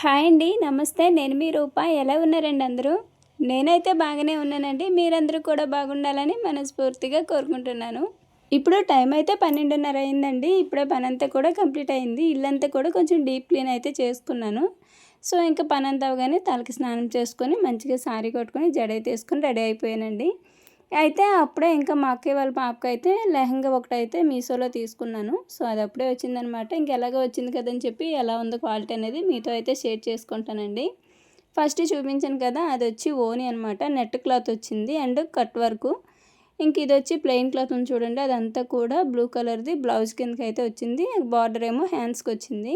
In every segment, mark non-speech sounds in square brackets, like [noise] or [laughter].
Hi అండి నమస్తే. నేను మీ రూప. ఎలా ఉన్నారండి అందరూ? నేనైతే బాగానే ఉన్నానండి. మీరందరూ కూడా బాగుండాలని మనస్ఫూర్తిగా కోరుకుంటున్నాను. ఇప్పుడు టైం అయితే పన్నెండున్నర అయిందండి. ఇప్పుడే పని అంతా కూడా కంప్లీట్ అయింది. ఇల్లంతా కూడా కొంచెం డీప్ క్లీన్ అయితే చేసుకున్నాను. సో ఇంకా పని అంతా అవగానే తలకి స్నానం చేసుకొని మంచిగా సారీ కట్టుకొని జడ అయితే వేసుకొని రెడీ అయిపోయానండి. అయితే అప్పుడే ఇంకా మా అక్కయ్య వాళ్ళ పాపకి అయితే లెహంగా ఒకటి అయితే మీషోలో తీసుకున్నాను. సో అది అప్పుడే వచ్చిందనమాట. ఇంక ఎలాగో వచ్చింది కదని చెప్పి ఎలా ఉందో క్వాలిటీ అనేది మీతో అయితే షేర్ చేసుకుంటానండి. ఫస్ట్ చూపించాను కదా అది వచ్చి ఓని అనమాట. నెట్ క్లాత్ వచ్చింది అండ్ కట్ వర్క్. ఇంక ఇది వచ్చి ప్లెయిన్ క్లాత్ ఉంది చూడండి అదంతా కూడా బ్లూ కలర్ది. బ్లౌజ్ కిందకి అయితే వచ్చింది. బార్డర్ ఏమో హ్యాండ్స్కి వచ్చింది.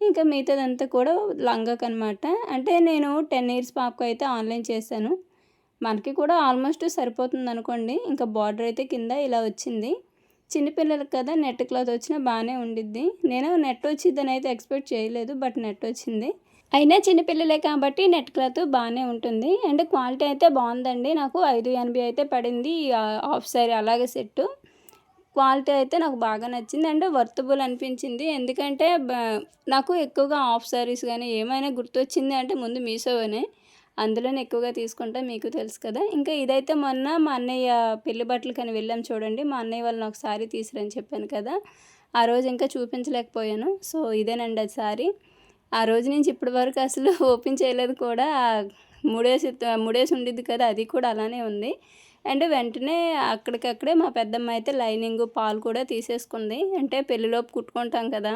ఇంకా మిగతాదంతా కూడా లంగాకి అనమాట అంటే నేను టెన్ ఇయర్స్ పాపకు అయితే ఆన్లైన్ చేశాను. మనకి కూడా ఆల్మోస్ట్ సరిపోతుంది అనుకోండి ఇంకా బార్డర్ అయితే కింద ఇలా వచ్చింది. చిన్నపిల్లలకి కదా నెట్ క్లాత్ వచ్చినా బాగానే ఉండిద్ది. నేను నెట్ వచ్చిందని అయితే ఎక్స్పెక్ట్ చేయలేదు బట్ నెట్ వచ్చింది. అయినా చిన్నపిల్లలే కాబట్టి నెట్ క్లాత్ బాగానే ఉంటుంది. అండ్ క్వాలిటీ అయితే బాగుందండి. నాకు ఐదు ఎనభై అయితే పడింది హాఫ్ సారీ అలాగే సెట్ క్వాలిటీ అయితే నాకు బాగా నచ్చింది. అండ్ వర్తబుల్ అనిపించింది. ఎందుకంటే నాకు ఎక్కువగా హాఫ్ సారీస్ కానీ ఏమైనా గుర్తొచ్చింది అంటే ముందు మీషోనే. అందులోనే ఎక్కువగా తీసుకుంటాం మీకు తెలుసు కదా. ఇంకా ఇదైతే మొన్న మా అన్నయ్య పెళ్ళి బట్టలు కానీ వెళ్ళాం చూడండి. మా అన్నయ్య వాళ్ళని ఒక సారీ తీసిరని చెప్పాను కదా. ఆ రోజు ఇంకా చూపించలేకపోయాను. సో ఇదేనండి అది సారీ. ఆ రోజు నుంచి ఇప్పటి వరకు అసలు [laughs] ఓపెన్ చేయలేదు కూడా. ముడేసి మూడేసి ఉండిద్ది కదా అది కూడా అలానే ఉంది. అండ్ వెంటనే అక్కడికక్కడే మా పెద్దమ్మ అయితే లైనింగ్ పాలు కూడా తీసేసుకుంది. అంటే పెళ్ళిలోపు కుట్టుకుంటాం కదా.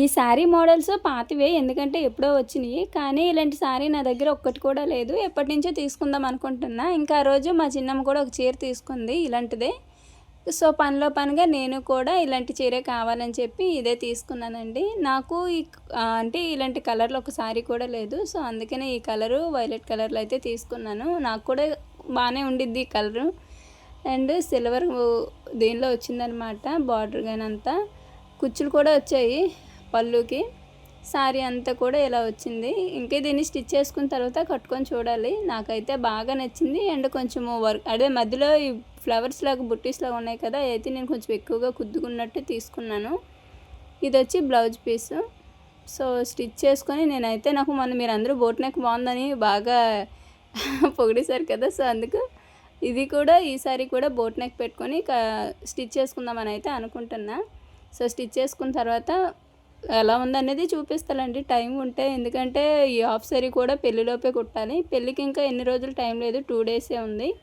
ఈ శారీ మోడల్స్ పాతివే ఎందుకంటే ఎప్పుడో వచ్చినాయి. కానీ ఇలాంటి శారీ నా దగ్గర ఒక్కటి కూడా లేదు. ఎప్పటి నుంచో తీసుకుందాం అనుకుంటున్నా. ఇంకా ఆ రోజు మా చిన్నమ్మ కూడా ఒక చీర తీసుకుంది ఇలాంటిదే. సో పనిలో పనిగా నేను కూడా ఇలాంటి చీరే కావాలని చెప్పి ఇదే తీసుకున్నానండి. నాకు ఈ అంటే ఇలాంటి కలర్లో ఒక శారీ కూడా లేదు. సో అందుకనే ఈ కలరు వైలెట్ కలర్లో అయితే తీసుకున్నాను. నాకు కూడా బాగానే ఉండిద్ది ఈ కలరు. అండ్ సిల్వర్ దీనిలో వచ్చిందనమాట బార్డర్ కానీ అంతా కుచ్చులు కూడా వచ్చాయి. పళ్ళుకి. శారీ అంతా కూడా ఇలా వచ్చింది. ఇంకా దీన్ని స్టిచ్ చేసుకున్న తర్వాత కట్టుకొని చూడాలి. నాకైతే బాగా నచ్చింది. అండ్ కొంచెము వర్క్ అదే మధ్యలో ఈ ఫ్లవర్స్ లాగా బుట్టీస్ లాగా ఉన్నాయి కదా అయితే నేను కొంచెం ఎక్కువగా కుద్దుకున్నట్టు తీసుకున్నాను. ఇది వచ్చి బ్లౌజ్ పీస్. సో స్టిచ్ చేసుకొని నేనైతే నాకు మొన్న మీరు అందరూ బోట్ నెక్ బాగుందని బాగా [laughs] పొగిడేశారు కదా సో అందుకు ఇది కూడా ఈసారి కూడా బోట్ నెక్ పెట్టుకొని స్టిచ్ చేసుకుందామని అయితే అనుకుంటున్నా. సో స్టిచ్ చేసుకున్న తర్వాత ఎలా ఉందనేది చూపిస్తానండి టైం ఉంటే ఎందుకంటే ఈ హాఫ్ సారీ కూడా పెళ్ళిలోపే కుట్టాలి. పెళ్ళికి ఇంకా ఎన్ని రోజులు టైం లేదు. టూ డేసే ఉంది.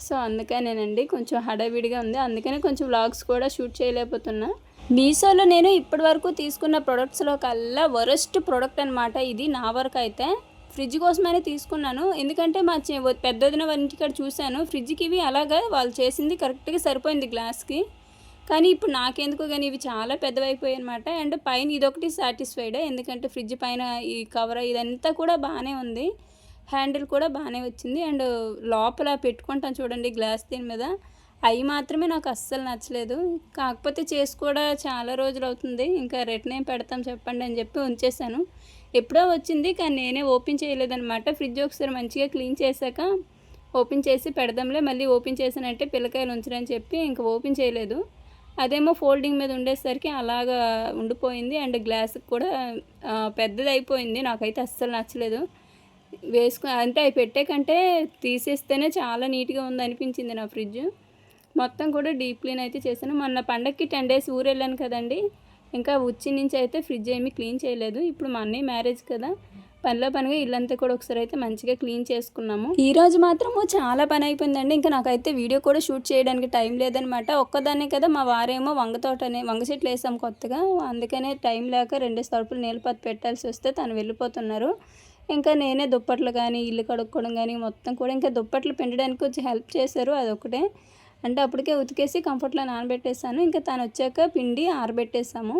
సో అందుకనేనండి. కొంచెం హడావిడిగా ఉంది. అందుకనే కొంచెం వ్లాగ్స్ కూడా షూట్ చేయలేకపోతున్నా. మీషోలో నేను ఇప్పటి వరకు తీసుకున్న ప్రొడక్ట్స్లో కల్లా వరస్ట్ ప్రోడక్ట్ అనమాట ఇది నా వరకు అయితే. ఫ్రిడ్జ్ కోసమనే తీసుకున్నాను. ఎందుకంటే మా పెద్దదిన ఇంటికాడ చూశాను. ఫ్రిడ్జ్కి ఇవి అలాగా వాళ్ళు చేసింది కరెక్ట్గా సరిపోయింది గ్లాస్కి. కానీ ఇప్పుడు నాకెందుకు కానీ ఇవి చాలా పెద్దవైపోయాయి అనమాట అండ్ పైన ఇదొకటి సాటిస్ఫైడ్. ఎందుకంటే ఫ్రిడ్జ్ పైన ఈ కవర్ ఇదంతా కూడా బాగానే ఉంది. హ్యాండిల్ కూడా బాగానే వచ్చింది. అండ్ లోపల పెట్టుకుంటాం చూడండి గ్లాస్ దీని మీద. అవి మాత్రమే నాకు అస్సలు నచ్చలేదు. కాకపోతే చేసి కూడా చాలా రోజులు అవుతుంది. ఇంకా రిటర్న్ ఏం పెడతాం చెప్పండి అని చెప్పి ఉంచేసాను ఎప్పుడో వచ్చింది కానీ నేనే ఓపెన్ చేయలేదనమాట ఫ్రిడ్జ్ ఒకసారి మంచిగా క్లీన్ చేశాక ఓపెన్ చేసి పెడదాంలే. మళ్ళీ ఓపెన్ చేసానంటే పిల్లకాయలు ఉంచరని చెప్పి ఇంకా ఓపెన్ చేయలేదు. అదేమో ఫోల్డింగ్ మీద ఉండేసరికి అలాగా ఉండిపోయింది. అండ్ గ్లాస్ కూడా పెద్దది అయిపోయింది నాకైతే అస్సలు నచ్చలేదు. వేసుకు అంటే అవి పెట్టే కంటే తీసేస్తేనే చాలా నీట్గా ఉంది అనిపించింది నా ఫ్రిడ్జ్. మొత్తం కూడా డీప్ క్లీన్ అయితే చేశాను. మొన్న పండగకి టెన్ డేస్ ఊరు వెళ్ళాను కదండి. ఇంకా వచ్చి నుంచి అయితే ఫ్రిడ్జ్ ఏమీ క్లీన్ చేయలేదు. ఇప్పుడు మా అన్నయ్య మ్యారేజ్ కదా. పనిలో పనిగా ఇల్లంతా కూడా ఒకసారి అయితే మంచిగా క్లీన్ చేసుకున్నాము. ఈ రోజు మాత్రము చాలా పని అయిపోయిందండి. ఇంకా నాకైతే వీడియో కూడా షూట్ చేయడానికి టైం లేదనమాట. ఒక్కదాన్నే కదా మా వారేమో వంగ తోటనే వంగ చెట్లు వేసాం కొత్తగా. అందుకనే టైం లేక రెండు తలుపులు నీళ్ళపత్తి పెట్టాల్సి వస్తే తను వెళ్ళిపోతున్నారు. ఇంకా నేనే దుప్పట్లు కానీ ఇల్లు కడుక్కోవడం కానీ మొత్తం కూడా ఇంకా దుప్పట్లు పిండడానికి వచ్చి హెల్ప్ చేశారు. అదొకటే అంటే అప్పటికే ఉతికేసి కంఫర్ట్లో నానబెట్టేసాను ఇంకా తను వచ్చాక పిండి ఆరబెట్టేసాము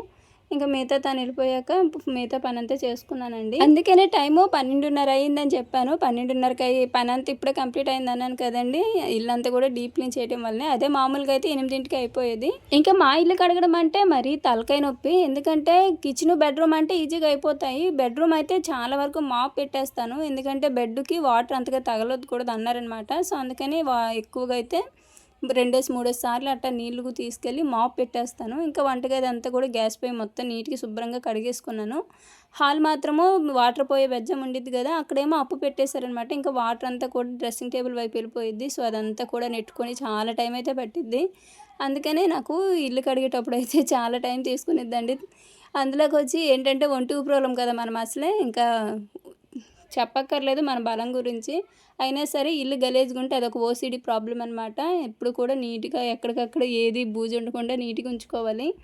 ఇంకా మిగతా తను వెళ్ళిపోయాక మిగతా పని అంతా చేసుకున్నానండి. అందుకనే టైము పన్నెండున్నర అయిందని చెప్పాను. పన్నెండున్నరకి అయ్యి పని అంతా ఇప్పుడే కంప్లీట్ అయింది అన్నాను కదండి. ఇల్లంతా కూడా డీప్ క్లీన్ చేయడం వల్లనే. అదే మామూలుగా అయితే ఎనిమిదింటికి అయిపోయేది. ఇంకా మా ఇల్లు కడగడం అంటే మరీ తలకాయ నొప్పి. ఎందుకంటే కిచెన్ బెడ్రూమ్ అంటే ఈజీగా అయిపోతాయి. బెడ్రూమ్ అయితే చాలా వరకు మాప్ పెట్టేస్తాను. ఎందుకంటే బెడ్కి వాటర్ అంతగా తగలొద్దు కూడా అన్నారనమాట. సో అందుకని ఎక్కువగా అయితే రెండేసి మూడేసి సార్లు అట్టా నీళ్ళు తీసుకెళ్ళి మాప్ పెట్టేస్తాను. ఇంకా వంటగది అంతా కూడా గ్యాస్ పై మొత్తం నీట్గా శుభ్రంగా కడిగేసుకున్నాను. హాల్ మాత్రము వాటర్ పోయే బెజ్జం ఉండిద్ది కదా అక్కడేమో అప్పు పెట్టేశారనమాట. ఇంకా వాటర్ అంతా కూడా డ్రెస్సింగ్ టేబుల్ వైపు వెళ్ళిపోయిద్ది. సో అదంతా కూడా నెట్టుకొని చాలా టైం అయితే పట్టిద్ది. అందుకనే నాకు ఇల్లు కడిగేటప్పుడు అయితే చాలా టైం తీసుకునిద్దండి. అందులోకి వచ్చి ఏంటంటే ఒంటి ప్రాబ్లం కదా మనం అసలే. ఇంకా చెప్పక్కర్లేదు మన బలం గురించి. అయినా సరే ఇల్లు గలేజ్గా ఉంటే అదొక ఓసీడీ ప్రాబ్లం అనమాట ఎప్పుడు కూడా నీట్గా ఎక్కడికక్కడ ఏది బూజు ఉండకుండా నీట్గా ఉంచుకోవాలి.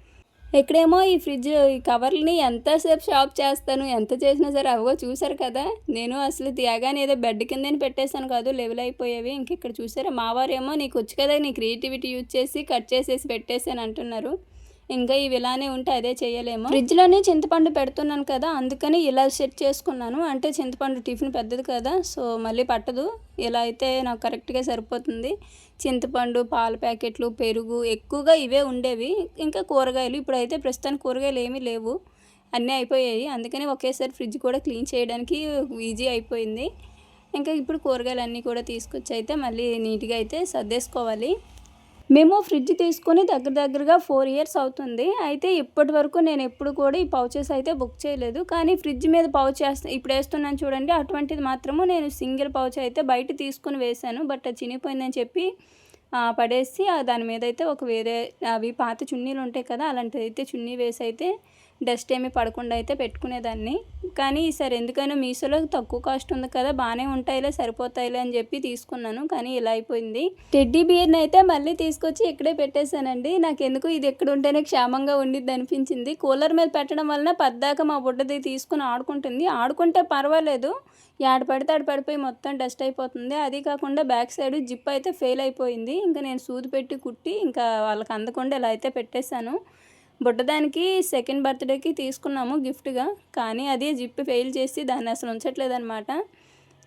ఇక్కడేమో ఈ ఫ్రిడ్జ్ ఈ కవర్లని ఎంతసేపు షాప్ చేస్తాను ఎంత చేసినా సరే అవగో చూసారు కదా? నేను అసలు తీయగానే ఏదో బెడ్ కిందని పెట్టేశాను కాదు లెవెల్ అయిపోయేవి. ఇంక ఇక్కడ చూసారా మావారేమో నీకు వచ్చు కదా నీ క్రియేటివిటీ యూజ్ చేసి కట్ చేసేసి పెట్టేశాను అంటున్నారు. ఇంకా ఇవి ఇలానే ఉంటే అదే చేయలేము. ఫ్రిడ్జ్లోనే చింతపండు పెడుతున్నాను కదా అందుకని ఇలా సెట్ చేసుకున్నాను. అంటే చింతపండు టిఫిన్ పెద్దది కదా సో మళ్ళీ పట్టదు. ఇలా అయితే నాకు కరెక్ట్గా సరిపోతుంది. చింతపండు పాల ప్యాకెట్లు పెరుగు ఎక్కువగా ఇవే ఉండేవి. ఇంకా కూరగాయలు ఇప్పుడైతే ప్రస్తుతానికి కూరగాయలు ఏమీ లేవు. అన్నీ అయిపోయాయి. అందుకని ఒకేసారి ఫ్రిడ్జ్ కూడా క్లీన్ చేయడానికి ఈజీ అయిపోయింది. ఇంకా ఇప్పుడు కూరగాయలు అన్నీ కూడా తీసుకొచ్చి అయితే మళ్ళీ నీట్గా అయితే సర్దేసుకోవాలి. మేము ఫ్రిడ్జ్ తీసుకొని దగ్గర దగ్గరగా ఫోర్ ఇయర్స్ అవుతుంది. అయితే ఇప్పటి వరకు నేను ఎప్పుడు కూడా ఈ పౌచెస్ అయితే బుక్ చేయలేదు. కానీ ఫ్రిడ్జ్ మీద పౌచ్ వేస్తా ఇప్పుడు వేస్తున్నాను చూడండి. అటువంటిది మాత్రము నేను సింగిల్ పౌచ్ అయితే బయట తీసుకుని వేశాను. బట్ అది చినిగిపోయిందని చెప్పి పడేసి దాని మీద అయితే ఒక వేరే అవి పాత చున్నీలు ఉంటాయి కదా అలాంటిది అయితే చున్నీ వేసి అయితే డస్ట్ ఏమి పడకుండా అయితే పెట్టుకునేదాన్ని. కానీ ఈసారి ఎందుకైనా మీషోలో తక్కువ కాస్ట్ ఉంది కదా బాగానే ఉంటాయిలే సరిపోతాయిలే అని చెప్పి తీసుకున్నాను. కానీ ఇలా అయిపోయింది. టెడ్డీ బియర్ని అయితే మళ్ళీ తీసుకొచ్చి ఇక్కడే పెట్టేశానండి. నాకు ఎందుకు ఇది ఎక్కడ ఉంటేనే క్షేమంగా ఉండిద్ది అనిపించింది. కూలర్ మీద పెట్టడం వలన పద్దాక మా బుడ్డది తీసుకుని ఆడుకుంటుంది. ఆడుకుంటే పర్వాలేదు. యాడ పడితే ఆడ పడిపోయి మొత్తం డస్ట్ అయిపోతుంది. అది కాకుండా బ్యాక్ సైడ్ జిప్ అయితే ఫెయిల్ అయిపోయింది. ఇంకా నేను సూది పెట్టి కుట్టి ఇంకా వాళ్ళకి అందకుండా ఇలా అయితే పెట్టేశాను. బుడ్డదానికి సెకండ్ బర్త్డేకి తీసుకున్నాము గిఫ్ట్గా కానీ అది జిప్ ఫెయిల్ చేసి దాన్ని అసలు ఉంచట్లేదనమాట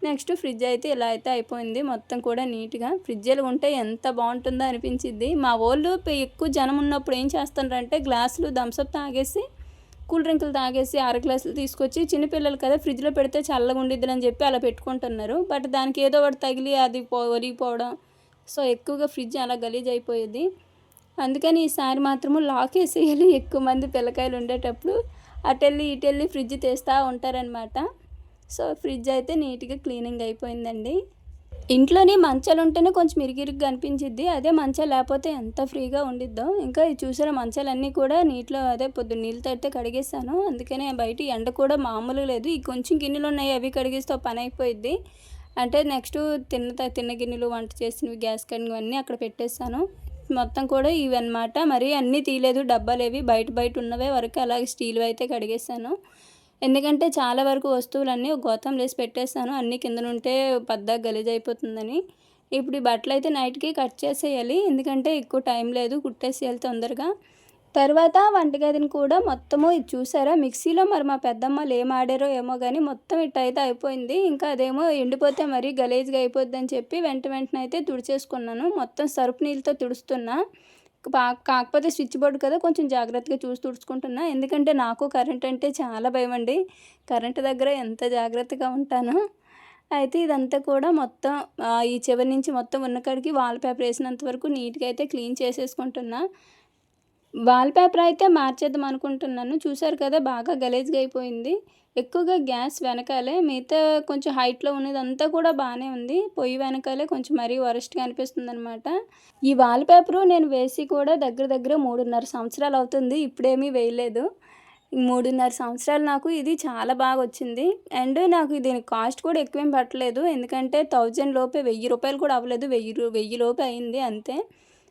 నెక్స్ట్ ఫ్రిడ్జ్ అయితే ఇలా అయితే అయిపోయింది. మొత్తం కూడా నీట్గా. ఫ్రిడ్జ్లు ఉంటే ఎంత బాగుంటుందో అనిపించింది మా వాళ్ళు ఎక్కువ జనం ఉన్నప్పుడు ఏం చేస్తారంటే గ్లాసులు థమ్స్అప్ తాగేసి కూల్ డ్రింకులు తాగేసి అర గ్లాసులు తీసుకొచ్చి చిన్నపిల్లలు కదా ఫ్రిడ్జ్లో పెడితే చల్లగా ఉండిద్ది అని చెప్పి అలా పెట్టుకుంటున్నారు. బట్ దానికి ఏదో ఒకటి తగిలి అది పో ఒరిగిపోవడం సో ఎక్కువగా ఫ్రిడ్జ్ అలా గలీజ్ అయిపోయేది అందుకని ఈసారి మాత్రము లాక్ వేసేయాలి. ఎక్కువ మంది పిల్లకాయలు ఉండేటప్పుడు అటెళ్ళి ఇటెళ్ళి ఫ్రిడ్జ్ తెస్తూ ఉంటారనమాట సో ఫ్రిడ్జ్ అయితే నీట్గా క్లీనింగ్ అయిపోయిందండి. ఇంట్లోనే మంచాలు ఉంటేనే కొంచెం ఇరిగిరిగ్గా అనిపించిద్ది. అదే మంచాలు లేకపోతే ఎంత ఫ్రీగా ఉండిద్దో. ఇంకా చూసిన మంచాలన్నీ కూడా నీటిలో అదే పొద్దున్న నీళ్ళు తడితే కడిగేసాను అందుకనే బయట ఎండ కూడా మామూలు లేదు. ఈ కొంచెం గిన్నెలు ఉన్నాయి అవి కడిగేస్తే పని అయిపోయిద్ది. అంటే నెక్స్ట్ తిన్న తిన్న గిన్నెలు వంట చేసినవి గ్యాస్ కడిగి అన్నీ అక్కడ పెట్టేస్తాను మొత్తం కూడా ఇవి అనమాట మరి అన్నీ తీయలేదు డబ్బాలేవి బయట బయట ఉన్నవే వరకు అలాగే స్టీల్ అయితే కడిగేసాను ఎందుకంటే చాలా వరకు వస్తువులన్నీ గోతం లేసి పెట్టేస్తాను అన్నీ కింద ఉంటే పద్దాగా గలీజ్ అయిపోతుందని. ఇప్పుడు ఈ బట్టలు అయితే నైట్కి కట్ చేసేయాలి. ఎందుకంటే ఎక్కువ టైం లేదు కుట్టేసేయాలి తొందరగా. తర్వాత వంటగదిని కూడా మొత్తము ఇది చూసారా? మిక్సీలో మరి మా పెద్దమ్మలు ఏం ఆడారో ఏమో కానీ మొత్తం ఇట్ అయితే అయిపోయింది. ఇంకా అదేమో ఎండిపోతే మరీ గలీజ్గా అయిపోద్ది అని చెప్పి వెంట వెంటనే అయితే తుడిచేసుకున్నాను. మొత్తం సరుపు నీళ్ళతో తుడుస్తున్నా. కాకపోతే స్విచ్ బోర్డు కదా కొంచెం జాగ్రత్తగా చూసి తుడుచుకుంటున్నా. ఎందుకంటే నాకు కరెంట్ అంటే చాలా భయం అండి. కరెంట్ దగ్గర ఎంత జాగ్రత్తగా ఉంటాను. అయితే ఇదంతా కూడా మొత్తం ఈ చివరి నుంచి మొత్తం ఉన్న కాడికి వాల్ పేపర్ వేసినంత వరకు నీట్గా అయితే క్లీన్ చేసేసుకుంటున్నా. వాల్ పేపర్ అయితే మార్చేద్దాం అనుకుంటున్నాను. చూసారు కదా బాగా గలేజ్గా అయిపోయింది. ఎక్కువగా గ్యాస్ వెనకాలే మిగతా కొంచెం హైట్లో ఉన్నదంతా కూడా బాగానే ఉంది. పొయ్యి వెనకాలే కొంచెం మరీ వరస్ట్గా అనిపిస్తుంది అనమాట ఈ వాల్పేపరు నేను వేసి కూడా దగ్గర దగ్గర మూడున్నర సంవత్సరాలు అవుతుంది. ఇప్పుడేమీ వేయలేదు. మూడున్నర సంవత్సరాలు నాకు ఇది చాలా బాగా వచ్చింది. అండ్ నాకు దీని కాస్ట్ కూడా ఎక్కువేం పట్టలేదు. ఎందుకంటే థౌజండ్ లోపే వెయ్యి రూపాయలు కూడా అవ్వలేదు. వెయ్యి వెయ్యి లోపే అయింది అంతే.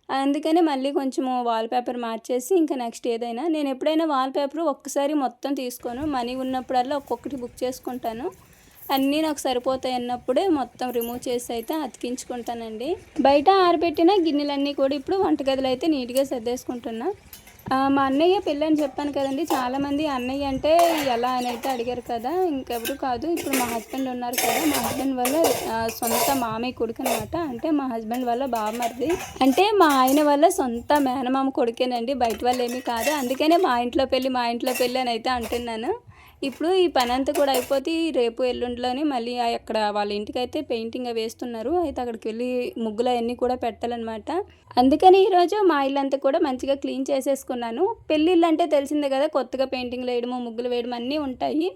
అందుకనే మళ్ళీ కొంచెము వాల్పేపర్ మార్చేసి ఇంకా నెక్స్ట్ ఏదైనా నేను ఎప్పుడైనా వాల్పేపర్ ఒక్కసారి మొత్తం తీసుకోను. మనీ ఉన్నప్పుడల్లా ఒక్కొక్కటి బుక్ చేసుకుంటాను. అన్నీ నాకు సరిపోతాయి అన్నప్పుడే మొత్తం రిమూవ్ చేసి అయితే అతికించుకుంటానండి. బయట ఆరబెట్టిన గిన్నెలన్నీ కూడా ఇప్పుడు వంటగదిలో అయితే నీట్గా సర్దేసుకుంటున్నా. మా అన్నయ్య పెళ్ళి అని చెప్పాను కదండి. చాలామంది అన్నయ్య అంటే ఎలా అని అయితే అడిగారు కదా ఇంకెవరు కాదు. ఇప్పుడు మా హస్బెండ్ ఉన్నారు కదా మా హస్బెండ్ వల్ల సొంత మామయ్య కొడుకు అనమాట అంటే మా హస్బెండ్ వల్ల బామ్మరిది అంటే మా ఆయన వల్ల సొంత మేనమామ కొడుకేనండి. బయట వాళ్ళు ఏమీ కాదు. అందుకనే మా ఇంట్లో పెళ్ళి మా ఇంట్లో పెళ్ళి అని అయితే అంటున్నాను. ఇప్పుడు ఈ పని అంతా కూడా అయిపోతే రేపు ఎల్లుండిలోనే మళ్ళీ అక్కడ వాళ్ళ ఇంటికి అయితే పెయింటింగ్ అవి వేస్తున్నారు. అయితే అక్కడికి వెళ్ళి ముగ్గులు అవన్నీ కూడా పెట్టాలన్నమాట. అందుకని ఈరోజు మా ఇల్లు అంతా కూడా మంచిగా క్లీన్ చేసేసుకున్నాను. పెళ్ళిళ్ళు అంటే తెలిసిందే కదా కొత్తగా పెయింటింగ్లు వేయడము ముగ్గులు వేయడం అన్నీ ఉంటాయి.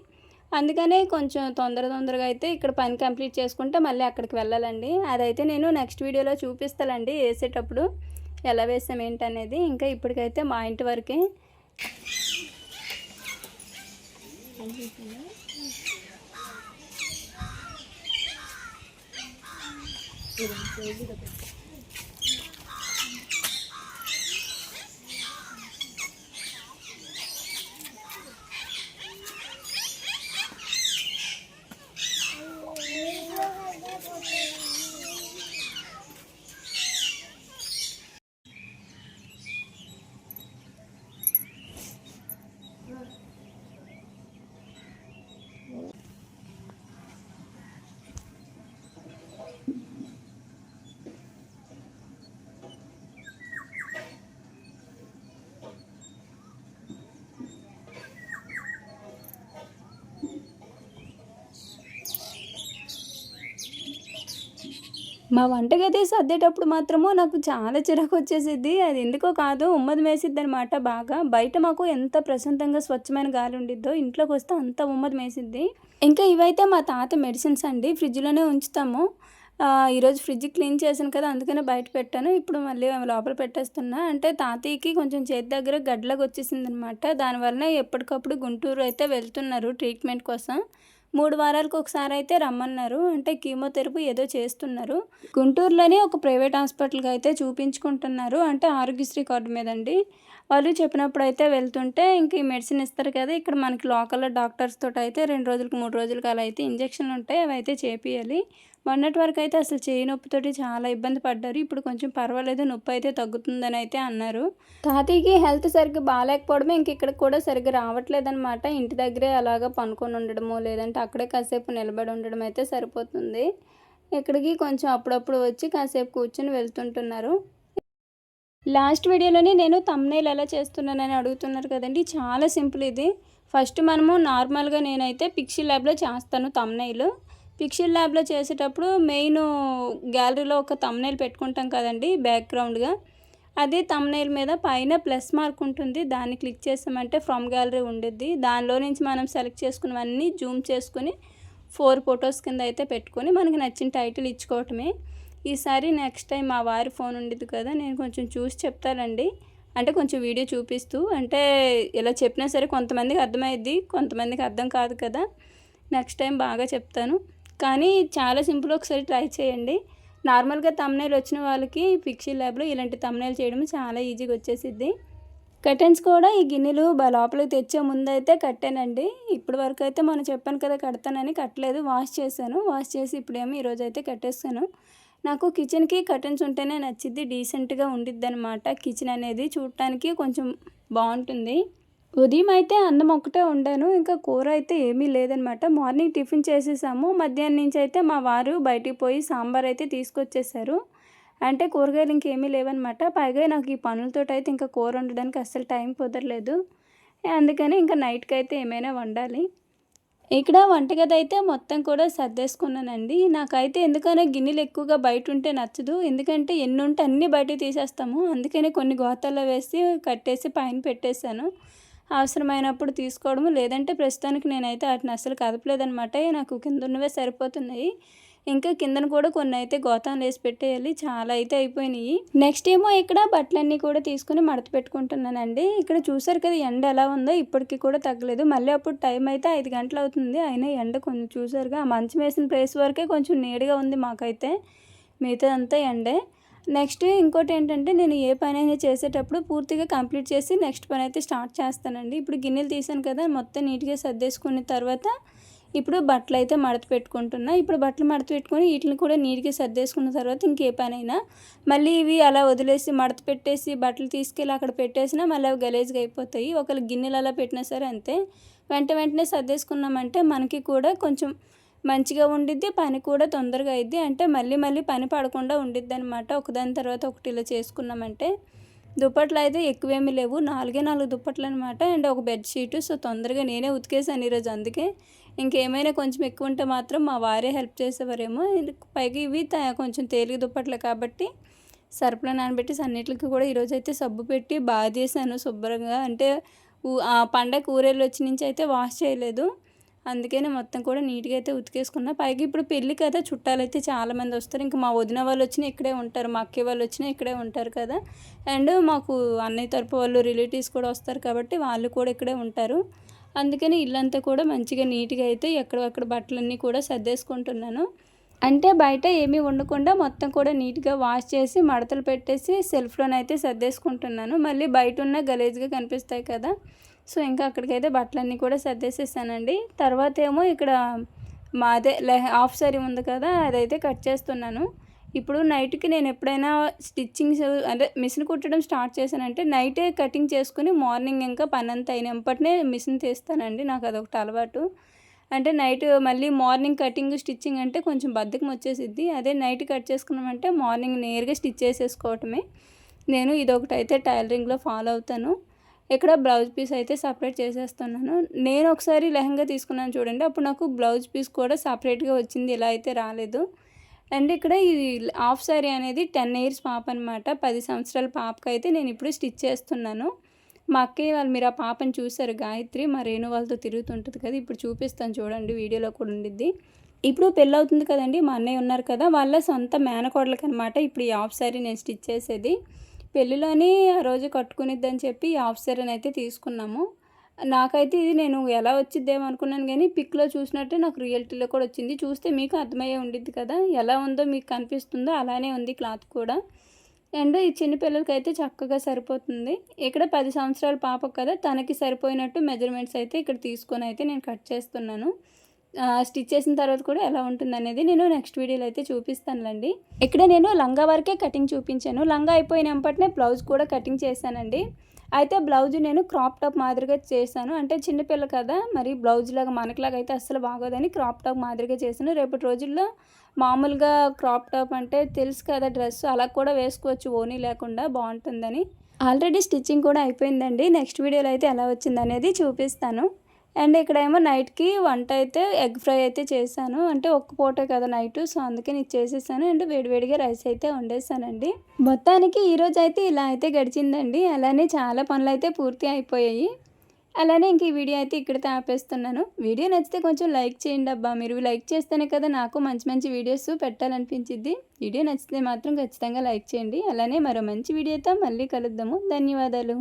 అందుకనే కొంచెం తొందర తొందరగా అయితే ఇక్కడ పని కంప్లీట్ చేసుకుంటే మళ్ళీ అక్కడికి వెళ్ళాలండి. అదైతే నేను నెక్స్ట్ వీడియోలో చూపిస్తానండి వేసేటప్పుడు. ఎలా వేసాం ఏంటనేది. ఇంకా ఇప్పటికైతే మా ఇంటి వరకే. ఇది మా వంటగది సర్దేటప్పుడు మాత్రము నాకు చాలా చిరాకు వచ్చేసిద్ది అది ఎందుకో కాదు ఉమ్మది మేసిద్ది అనమాట బాగా. బయట మాకు ఎంత ప్రశాంతంగా స్వచ్ఛమైన గాలి ఉండిద్దో ఇంట్లోకి వస్తే అంత ఉమ్మది మేసిద్ది. ఇంకా ఇవైతే మా తాత మెడిసిన్స్ అండి. ఫ్రిడ్జ్లోనే ఉంచుతాము. ఈరోజు ఫ్రిడ్జ్ క్లీన్ చేశాను కదా అందుకనే బయట పెట్టాను. ఇప్పుడు మళ్ళీ లోపల పెట్టేస్తున్నా. అంటే తాతయ్యకి కొంచెం చేతి దగ్గర గడ్డలకు వచ్చేసింది అనమాట దానివల్ల ఎప్పటికప్పుడు గుంటూరు అయితే వెళ్తున్నారు ట్రీట్మెంట్ కోసం. మూడు వారాలకు ఒకసారి అయితే రమ్మన్నారు. అంటే కీమోథెరపీ ఏదో చేస్తున్నారు. గుంటూరులోనే ఒక ప్రైవేట్ హాస్పిటల్కి అయితే చూపించుకుంటున్నారు. అంటే ఆరోగ్యశ్రీ కార్డు మీదండి. వాళ్ళు చెప్పినప్పుడు అయితే వెళ్తుంటే ఇంక ఈ మెడిసిన్ ఇస్తారు కదా ఇక్కడ మనకి లోకల్లో డాక్టర్స్ తోటి అయితే రెండు రోజులకు మూడు రోజులకు అలా అయితే ఇంజక్షన్లు ఉంటాయి అవి అయితే చేపియాలి మొన్నటి వరకు అయితే అసలు చేయి నొప్పితోటి చాలా ఇబ్బంది పడ్డారు. ఇప్పుడు కొంచెం పర్వాలేదు నొప్పి అయితే తగ్గుతుందని అయితే అన్నారు. తాతయ్యకి హెల్త్ సరిగ్గా బాగాలేకపోవడమే ఇంక ఇక్కడ కూడా సరిగ్గా రావట్లేదన్నమాట. ఇంటి దగ్గరే అలాగా పనుకొని ఉండడము లేదంటే అక్కడే కాసేపు నిలబడి ఉండడం అయితే సరిపోతుంది. ఇక్కడికి కొంచెం అప్పుడప్పుడు వచ్చి కాసేపు కూర్చొని వెళ్తుంటున్నారు. లాస్ట్ వీడియోలోనే నేను తమ్నేల్ ఎలా చేస్తున్నానని అడుగుతున్నారు కదండి. చాలా సింపుల్ ఇది. ఫస్ట్ మనము నార్మల్గా నేనైతే పిక్సీ ల్యాబ్లో చేస్తాను తమ్నైలు పిక్సిల్ ల్యాబ్లో చేసేటప్పుడు మెయిన్ గ్యాలరీలో ఒక తమ్నైల్ పెట్టుకుంటాం కదండి బ్యాక్గ్రౌండ్గా. అదే తమ్నైల్ మీద పైన ప్లస్ మార్క్ ఉంటుంది. దాన్ని క్లిక్ చేసామంటే ఫ్రమ్ గ్యాలరీ ఉండిద్ది. దానిలో నుంచి మనం సెలెక్ట్ చేసుకున్నవన్నీ జూమ్ చేసుకుని ఫోర్ ఫొటోస్ కింద అయితే పెట్టుకొని మనకి నచ్చిన టైటిల్ ఇచ్చుకోవటమే. ఈసారి నెక్స్ట్ టైం మా వారి ఫోన్ ఉండేది కదా నేను కొంచెం చూసి చెప్తానండి. అంటే కొంచెం వీడియో చూపిస్తూ అంటే ఇలా చెప్పినా సరే కొంతమందికి అర్థమైద్ది కొంతమందికి అర్థం కాదు కదా. నెక్స్ట్ టైం బాగా చెప్తాను. కానీ చాలా సింపుల్ ఒకసారి ట్రై చేయండి. నార్మల్గా తమ్నైల్ వచ్చిన వాళ్ళకి పిక్సెల్ ల్యాబ్లో ఇలాంటి తమ్నైల్ చేయడం చాలా ఈజీగా వచ్చేసిద్ది. కర్టెన్స్ కూడా ఈ గిన్నెలు లోపలికి తెచ్చే ముందు అయితే కట్టానండి. ఇప్పటి వరకు అయితే మనం చెప్పాను కదా కడతానని కట్టలేదు. వాష్ చేశాను. వాష్ చేసి ఇప్పుడేమో ఈరోజు అయితే కట్టేస్తాను. నాకు కిచెన్కి కర్టెన్స్ ఉంటేనే నచ్చిద్ది డీసెంట్గా ఉండిద్ది అనమాట కిచెన్ అనేది చూడటానికి కొంచెం బాగుంటుంది. ఉదయం అయితే అన్నం ఒకటే వండాను ఇంకా కూర అయితే ఏమీ లేదనమాట. మార్నింగ్ టిఫిన్ చేసేసాము. మధ్యాహ్నం నుంచి అయితే మా వారు బయటికి పోయి సాంబార్ అయితే తీసుకొచ్చేసారు. అంటే కూరగాయలు ఇంకేమీ లేవనమాట. పైగా నాకు ఈ పనులతో అయితే ఇంకా కూర వండడానికి అస్సలు టైం కుదరలేదు. అందుకని ఇంకా నైట్కి అయితే ఏమైనా వండాలి. ఇక్కడ వంటగది అయితే మొత్తం కూడా సర్దేసుకున్నానండి. నాకైతే ఎందుకనో గిన్నెలు ఎక్కువగా బయట ఉంటే నచ్చదు. ఎందుకంటే ఎన్ని ఉంటే అన్నీ బయట తీసేస్తాము. అందుకనే కొన్ని గోతాల్లో వేసి కట్టేసి పైన పెట్టేశాను. అవసరమైనప్పుడు తీసుకోవడం లేదంటే ప్రస్తుతానికి నేనైతే వాటిని అసలు కదపలేదనమాట నాకు కింద ఉన్నవే సరిపోతున్నాయి. ఇంకా కిందన కూడా కొన్ని అయితే గోతాలు వేసి పెట్టేయాలి. చాలా అయితే అయిపోయినాయి. నెక్స్ట్ ఏమో ఇక్కడ బట్టలన్నీ కూడా తీసుకుని మడత పెట్టుకుంటున్నానండి. ఇక్కడ చూసారు కదా ఎండ ఎలా ఉందో ఇప్పటికీ కూడా తగ్గలేదు. మళ్ళీ అప్పుడు టైం అయితే ఐదు గంటలు అవుతుంది. అయినా ఎండ కొంచెం చూసారుగా. మంచం వేసిన ప్లేస్ వరకే కొంచెం నీడగా ఉంది మాకైతే. మిగతా అంతా ఎండే. నెక్స్ట్ ఇంకోటి ఏంటంటే నేను ఏ పని అయినా చేసేటప్పుడు పూర్తిగా కంప్లీట్ చేసి నెక్స్ట్ పని అయితే స్టార్ట్ చేస్తానండి. ఇప్పుడు గిన్నెలు తీసాను కదా మొత్తం నీట్గా సర్దేసుకున్న తర్వాత ఇప్పుడు బట్టలు అయితే మడత పెట్టుకుంటున్నా. ఇప్పుడు బట్టలు మడత పెట్టుకొని వీటిని కూడా నీట్గా సర్దేసుకున్న తర్వాత ఇంకే పనైనా. మళ్ళీ ఇవి అలా వదిలేసి మడత పెట్టేసి బట్టలు తీసుకెళ్ళి అక్కడ పెట్టేసినా మళ్ళీ అవి గలేజ్గా అయిపోతాయి. ఒకవేళ గిన్నెలు అలా పెట్టినా సరే అంతే. వెంట వెంటనే సర్దేసుకున్నామంటే మనకి కూడా కొంచెం మంచిగా ఉండిద్ది పని కూడా తొందరగా అయిద్ది. అంటే మళ్ళీ మళ్ళీ పని పడకుండా ఉండిద్ది అనమాట ఒకదాని తర్వాత ఒకటి ఇలా చేసుకున్నామంటే దుప్పట్లు అయితే ఎక్కువేమీ లేవు. నాలుగే నాలుగు దుప్పట్లు అనమాట అండ్ ఒక బెడ్షీట్ సో తొందరగా నేనే ఉతికేసాను ఈరోజు అందుకే. ఇంకేమైనా కొంచెం ఎక్కువ ఉంటే మాత్రం మా వారే హెల్ప్ చేసేవారేమో. పైగా ఇవి కొంచెం తేలిక దుప్పట్లు కాబట్టి సరుపులో నానబెట్టి అన్నిటికి కూడా ఈరోజు అయితే సబ్బు పెట్టి బాగా చేశాను శుభ్రంగా. అంటే ఆ పండగ ఊరేళ్ళు వచ్చి నుంచి అయితే వాష్ చేయలేదు. అందుకనే మొత్తం కూడా నీట్గా అయితే ఉతికేసుకున్నా. పైగా ఇప్పుడు పెళ్ళి కదా చుట్టాలు అయితే చాలామంది వస్తారు. ఇంకా మా వదిన వాళ్ళు వచ్చినా ఇక్కడే ఉంటారు. మా అక్క వాళ్ళు వచ్చినా ఇక్కడే ఉంటారు కదా. అండ్ మాకు అన్నయ్య తరపు వాళ్ళు రిలేటివ్స్ కూడా వస్తారు కాబట్టి వాళ్ళు కూడా ఇక్కడే ఉంటారు. అందుకని ఇల్లంతా కూడా మంచిగా నీట్గా అయితే ఎక్కడక్కడ బట్టలన్నీ కూడా సర్దేసుకుంటున్నాను. అంటే బయట ఏమీ ఉండకుండా మొత్తం కూడా నీట్గా వాష్ చేసి మడతలు పెట్టేసి సెల్ఫ్లోనైతే సర్దేసుకుంటున్నాను. మళ్ళీ బయట ఉన్న గలేజ్గా కనిపిస్తాయి కదా. సో ఇంకా అక్కడికైతే బట్టలన్నీ కూడా సర్దేసేసానండి. తర్వాత ఏమో ఇక్కడ మాదే హాఫ్ సారీ ఉంది కదా అదైతే కట్ చేస్తున్నాను. ఇప్పుడు నైట్కి నేను ఎప్పుడైనా స్టిచ్చింగ్స్ అంటే మిషన్ కుట్టడం స్టార్ట్ చేశానంటే నైటే కటింగ్ చేసుకుని మార్నింగ్ ఇంకా పని అంతా అయినప్పటినే మిషన్ తీస్తానండి నాకు అదొకటి అలవాటు. అంటే నైట్ మళ్ళీ మార్నింగ్ కటింగ్ స్టిచ్చింగ్ అంటే కొంచెం బద్దకం వచ్చేసిద్ది. అదే నైట్ కట్ చేసుకున్నామంటే మార్నింగ్ నేరుగా స్టిచ్ చేసేసుకోవటమే. నేను ఇదొకటి అయితే టైలరింగ్లో ఫాలో అవుతాను. ఇక్కడ బ్లౌజ్ పీస్ అయితే సపరేట్ చేసేస్తున్నాను. నేను ఒకసారి లెహంగా తీసుకున్నాను చూడండి. అప్పుడు నాకు బ్లౌజ్ పీస్ కూడా సపరేట్గా వచ్చింది. ఇలా అయితే రాలేదు. అండ్ ఇక్కడ ఈ హాఫ్ శారీ అనేది టెన్ ఇయర్స్ పాప అనమాట పది సంవత్సరాల పాపకైతే నేను ఇప్పుడు స్టిచ్ చేస్తున్నాను. మా అక్కయ్య వాళ్ళు మీరు ఆ పాపని చూశారు గాయత్రి? మా రేణు వాళ్ళతో తిరుగుతుంటుంది కదా. ఇప్పుడు చూపిస్తాను చూడండి. వీడియోలో కూడా ఉండిద్ది. ఇప్పుడు పెళ్ళి అవుతుంది కదండి. మా అన్నయ్య ఉన్నారు కదా. వాళ్ళ సొంత మేనకోడలకి అనమాట ఇప్పుడు ఈ హాఫ్ శారీ నేను స్టిచ్ చేసేది. పెళ్ళిలోని ఆ రోజు కట్టుకునిద్దని చెప్పి ఈ హాఫ్ అయితే తీసుకున్నాము. నాకైతే ఇది నేను ఎలా వచ్చిద్దేమో అనుకున్నాను కానీ పిక్లో చూసినట్టే నాకు రియాలిటీలో కూడా వచ్చింది. చూస్తే మీకు అర్థమయ్యే ఉండిద్ది కదా ఎలా ఉందో మీకు కనిపిస్తుందో అలానే ఉంది క్లాత్ కూడా. అండ్ ఈ చిన్నపిల్లలకి అయితే చక్కగా సరిపోతుంది. ఇక్కడ పది సంవత్సరాల పాప కదా తనకి సరిపోయినట్టు మెజర్మెంట్స్ అయితే ఇక్కడ తీసుకొని అయితే నేను కట్ చేస్తున్నాను. స్టిచ్ చేసిన తర్వాత కూడా ఎలా ఉంటుంది అనేది నేను నెక్స్ట్ వీడియోలో అయితే చూపిస్తానులేండి. ఇక్కడ నేను లంగా వరకే కటింగ్ చూపించాను. లంగా అయిపోయిన అయిపోయినప్పటినే బ్లౌజ్ కూడా కటింగ్ చేశానండి. అయితే బ్లౌజ్ నేను క్రాప్ టాప్ మాదిరిగా చేశాను. అంటే చిన్నపిల్ల కదా మరి బ్లౌజ్ లాగా మనకిలాగా అయితే అస్సలు బాగోదని క్రాప్ టాప్ మాదిరిగా చేశాను. రేపటి రోజుల్లో మామూలుగా క్రాప్ టాప్ అంటే తెలుసు కదా డ్రెస్ అలా కూడా వేసుకోవచ్చు. ఓనీ లేకుండా బాగుంటుందని. ఆల్రెడీ స్టిచ్చింగ్ కూడా అయిపోయిందండి. నెక్స్ట్ వీడియోలో అయితే ఎలా వచ్చింది అనేది చూపిస్తాను. అండ్ ఇక్కడ ఏమో నైట్కి వంట అయితే ఎగ్ ఫ్రై అయితే చేశాను. అంటే ఒక్క పూటే కదా నైట్ సో అందుకే నేను చేసేసాను. అండ్ వేడివేడిగా రైస్ అయితే వండేసానండి. మొత్తానికి ఈరోజు అయితే ఇలా అయితే గడిచిందండి. అలానే చాలా పనులు అయితే పూర్తి అయిపోయాయి. అలానే ఇంక ఈ వీడియో అయితే ఇక్కడ ఆపేస్తున్నాను. వీడియో నచ్చితే కొంచెం లైక్ చేయండి అబ్బా. మీరు లైక్ చేస్తేనే కదా నాకు మంచి మంచి వీడియోస్ పెట్టాలనిపించింది వీడియో నచ్చితే మాత్రం ఖచ్చితంగా లైక్ చేయండి. అలానే మరో మంచి వీడియోతో మళ్ళీ కలుద్దాము. ధన్యవాదాలు.